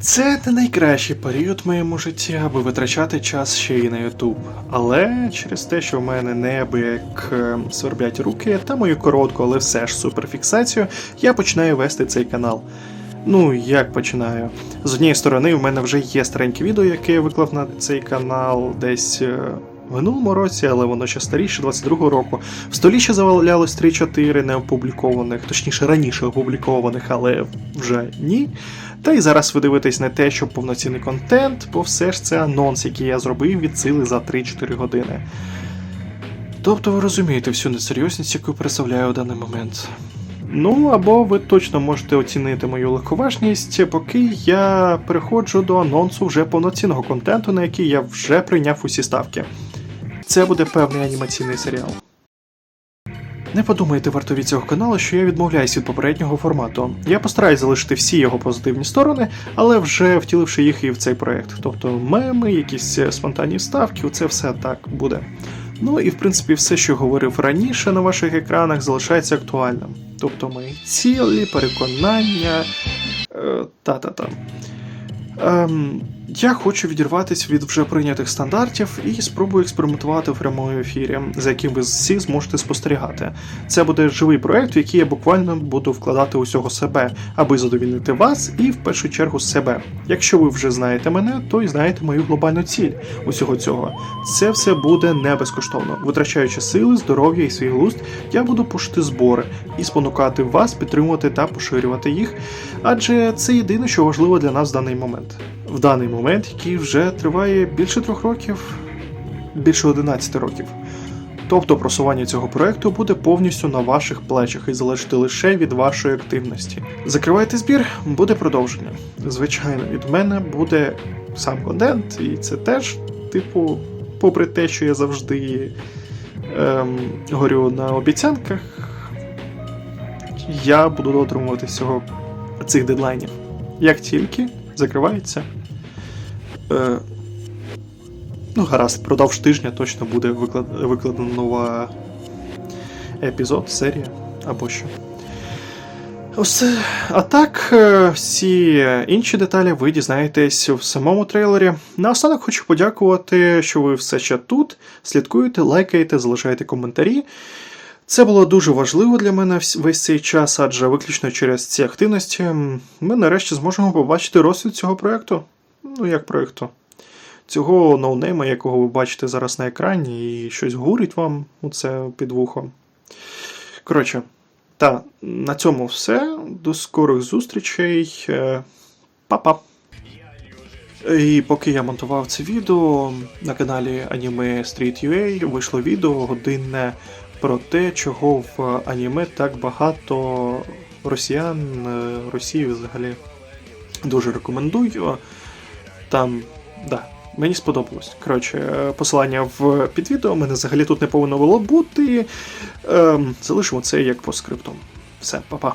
Це не найкращий період в моєму житті, аби витрачати час ще й на Ютуб. Але через те, що в мене неабияк е, сверблять руки та мою коротку, але все ж суперфіксацію, я починаю вести цей канал. Ну, як починаю? З однієї сторони, в мене вже є стареньке відео, яке я виклав на цей канал десь е, минулому році, але воно ще старіше, 22-го року. В столі ще завалялось 3-4 неопублікованих, точніше раніше опублікованих, але вже ні. Та й зараз ви дивитесь не те, що повноцінний контент, бо все ж це анонс, який я зробив від сили за 3-4 години. Тобто ви розумієте всю несерйозність, яку представляю у даний момент. Ну або ви точно можете оцінити мою легковажність, поки я переходжу до анонсу вже повноцінного контенту, на який я вже прийняв усі ставки. Це буде певний анімаційний серіал. Не подумайте вартові цього каналу, що я відмовляюсь від попереднього формату. Я постараюсь залишити всі його позитивні сторони, але вже втіливши їх і в цей проект. Тобто меми, якісь е, спонтанні вставки, це все так буде. Ну і в принципі все, що говорив раніше на ваших екранах, залишається актуальним. Тобто мої цілі, переконання. Е, та-та-та. Ем, я хочу відірватися від вже прийнятих стандартів і спробую експериментувати в прямому ефірі, за яким ви всі зможете спостерігати. Це буде живий проект, в який я буквально буду вкладати усього себе, аби задовільнити вас і в першу чергу себе. Якщо ви вже знаєте мене, то й знаєте мою глобальну ціль усього цього. Це все буде не безкоштовно. Витрачаючи сили, здоров'я і свій глузд, я буду пушити збори і спонукати вас підтримувати та поширювати їх, адже це єдине, що важливо для нас в даний момент. В даний момент, який вже триває більше трьох років, більше 11 років. Тобто просування цього проекту буде повністю на ваших плечах і залежати лише від вашої активності. Закривайте збір, буде продовження. Звичайно, від мене буде сам контент, і це теж, типу, попри те, що я завжди ем, горю на обіцянках, я буду дотримуватися цього цих дедлайнів. Як тільки закривається. Е, ну, гаразд, продовж тижня точно буде виклад... викладена нова епізод, серія або що. Усе. А так, е, всі інші деталі ви дізнаєтесь в самому трейлері. Наостанок хочу подякувати, що ви все ще тут. Слідкуєте, лайкаєте, залишаєте коментарі. Це було дуже важливо для мене весь цей час, адже виключно через ці активності ми нарешті зможемо побачити розсвіт цього проєкту. Ну, як проєкту. Цього ноунейма, якого ви бачите зараз на екрані, і щось гурить вам у це під вухом. Коротше, та на цьому все. До скорих зустрічей. Е, Па-па. І поки я монтував це відео на каналі Anime Street UA вийшло відео годинне про те, чого в аніме так багато росіян, е, Росії взагалі. Дуже рекомендую. Там, да, мені сподобалось. Коротше, е, посилання в під відео, мене взагалі тут не повинно було бути. Ем, залишимо це як по скрипту. Все, па-па.